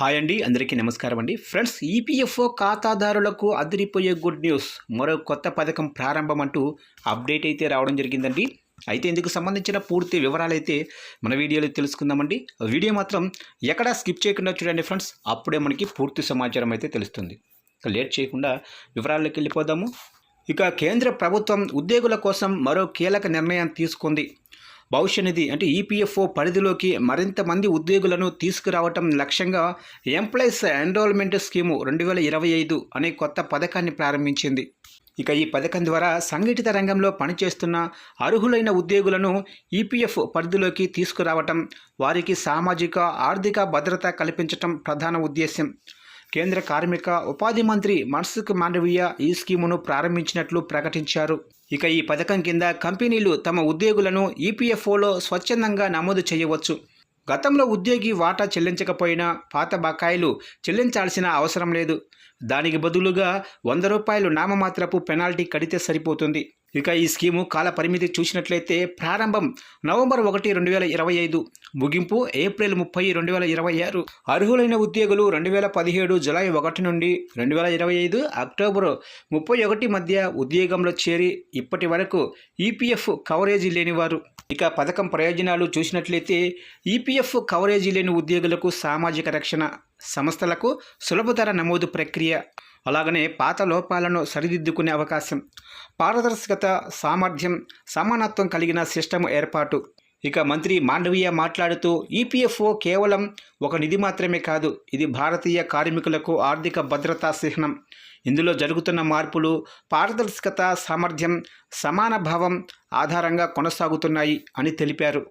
Hi అండి అందరికీ నమస్కారం అండి. ఫ్రెండ్స్ ఈపీఎఫ్ఓ ఖాతాదారులకు అదిరిపోయే గుడ్ న్యూస్. మరో కొత్త పథకం ప్రారంభం అంటూ అప్డేట్ అయితే రావడం జరిగిందండి. అయితే ఇందుకు సంబంధించిన పూర్తి వివరాలు అయితే మన వీడియోలో తెలుసుకుందామండి. వీడియో మాత్రం ఎక్కడా స్కిప్ చేయకుండా చూడండి ఫ్రెండ్స్. అప్పుడే మనకి పూర్తి సమాచారం అయితే తెలుస్తుంది. లేట్ చేయకుండా వివరాల్లోకి వెళ్ళిపోదాము. ఇక కేంద్ర ప్రభుత్వం ఉద్యోగుల కోసం మరో కీలక నిర్ణయం తీసుకుంది. భవిష్య నిధి అంటే ఈపీఎఫ్ఓ పరిధిలోకి మరింత మంది ఉద్యోగులను తీసుకురావటం లక్ష్యంగా ఎంప్లాయీస్ ఎన్రోల్మెంట్ స్కీము రెండు వేల ఇరవై ఐదు అనే కొత్త పథకాన్ని ప్రారంభించింది. ఇక ఈ పథకం ద్వారా సంఘటిత రంగంలో పనిచేస్తున్న అర్హులైన ఉద్యోగులను ఈపీఎఫ్ పరిధిలోకి తీసుకురావటం వారికి సామాజిక ఆర్థిక భద్రత కల్పించటం ప్రధాన ఉద్దేశం కేంద్ర కార్మిక ఉపాధి మంత్రి మన్సుఖ్ మాండవీయ ఈ స్కీమును ప్రారంభించినట్లు ప్రకటించారు. ఇక ఈ పథకం కింద కంపెనీలు తమ ఉద్యోగులను ఈపీఎఫ్ఓలో స్వచ్ఛందంగా నమోదు చేయవచ్చు. గతంలో ఉద్యోగి వాటా చెల్లించకపోయినా పాత బకాయిలు చెల్లించాల్సిన అవసరం లేదు. దానికి బదులుగా వంద రూపాయలు నామమాత్రపు పెనాల్టీ కడితే సరిపోతుంది. ఇక ఈ స్కీము కాల పరిమితి చూసినట్లయితే ప్రారంభం నవంబర్ ఒకటి రెండు వేల ఇరవై ఐదు. ముగింపు ఏప్రిల్ ముప్పై రెండు వేల ఇరవై ఆరు. అర్హులైన ఉద్యోగులు రెండు వేల పదిహేడు జులై ఒకటి నుండి రెండు వేల ఇరవై ఐదు అక్టోబర్ ముప్పై ఒకటి మధ్య ఉద్యోగంలో చేరి ఇప్పటి వరకు ఈపీఎఫ్ కవరేజీ లేనివారు. ఇక పథకం ప్రయోజనాలు చూసినట్లయితే ఈపీఎఫ్ కవరేజీ లేని ఉద్యోగులకు సామాజిక రక్షణ సంస్థలకు సులభతర నమోదు ప్రక్రియ అలాగనే పాత లోపాలను సరిదిద్దుకునే అవకాశం పారదర్శకత సామర్థ్యం సమానత్వం కలిగిన సిస్టమ్ ఏర్పాటు. ఇక మంత్రి మాండవీయ మాట్లాడుతూ ఈపీఎఫ్ఓ కేవలం ఒక నిధి మాత్రమే కాదు ఇది భారతీయ కార్మికులకు ఆర్థిక భద్రతా చిహ్నం. ఇందులో జరుగుతున్న మార్పులు పారదర్శకత సామర్థ్యం సమాన భావం ఆధారంగా కొనసాగుతున్నాయి అని తెలిపారు.